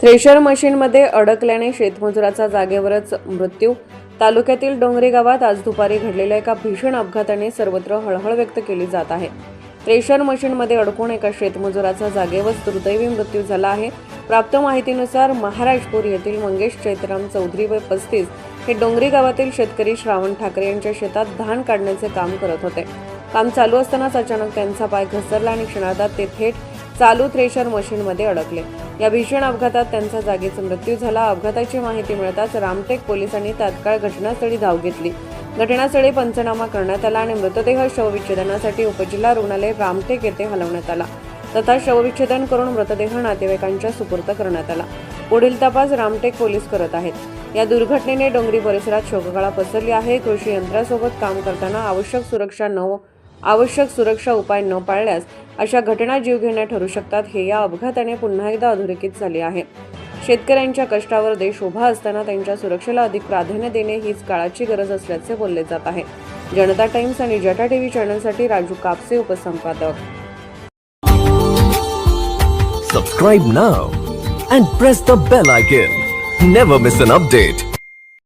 Thresher मशीनमध्ये अडकल्याने शेतमजुराचा जागेवरच मृत्यू. तालुक्यातील डोंगरी गावात आज दुपारी घडलेल्या एका भीषण अपघाताने सर्वत्र हळहळ व्यक्त केली जात आहे. थ्रेशर मशीनमध्ये अडकून एका शेतमजुराचा जागेवरच दुर्दैवी मृत्यू झाला आहे. प्राप्त माहितीनुसार महाराजपूर येथील मंगेश चैतराम चौधरी व पस्तीस हे डोंगरी गावातील शेतकरी श्रावण ठाकरे यांच्या शेतात धान काढण्याचे काम करत होते. काम चालू असतानाच अचानक त्यांचा पाय घसरला आणि क्षणार्धात ते थेट चालू थ्रेशर मशीनमध्ये अडकले. या भीषण अपघातात त्यांचा जागीच मृत्यू झाला. अपघाताची माहिती मिळताच रामटेक पोलिसांनी तात्काळ घटनास्थळी धाव घेतली. घटनास्थळी पंचनामा करण्यात आला आणि मृतदेह शवविच्छेदनासाठी उपजिल्हा रुग्णालय रामटेक येथे हलवण्यात आला. तथा शवविच्छेदन करून मृतदेह नातेवाईकांच्या सुपूर्त करण्यात आला. पुढील तपास रामटेक पोलीस करत आहेत. या दुर्घटनेने डोंगरी परिसरात शोककळा पसरली आहे. कृषी यंत्रासोबत काम करताना आवश्यक सुरक्षा न आवश्यक सुरक्षा उपाय न पाळल्यास अशा घटना जीवघेण्या ठरू शकतात हे या अपघाताने पुन्हा एकदा अधोरेखित झाले आहे. शेतकऱ्यांच्या कष्टावर देश उभा असताना त्यांच्या सुरक्षेला अधिक प्राधान्य देणे हीच काळाची गरज असल्याचे बोलले जात आहे. जनता टाइम्स आणि जटा टीव्ही चॅनलसाठी Raju Kapse उपसंपादक. Subscribe now and press the bell icon never miss an update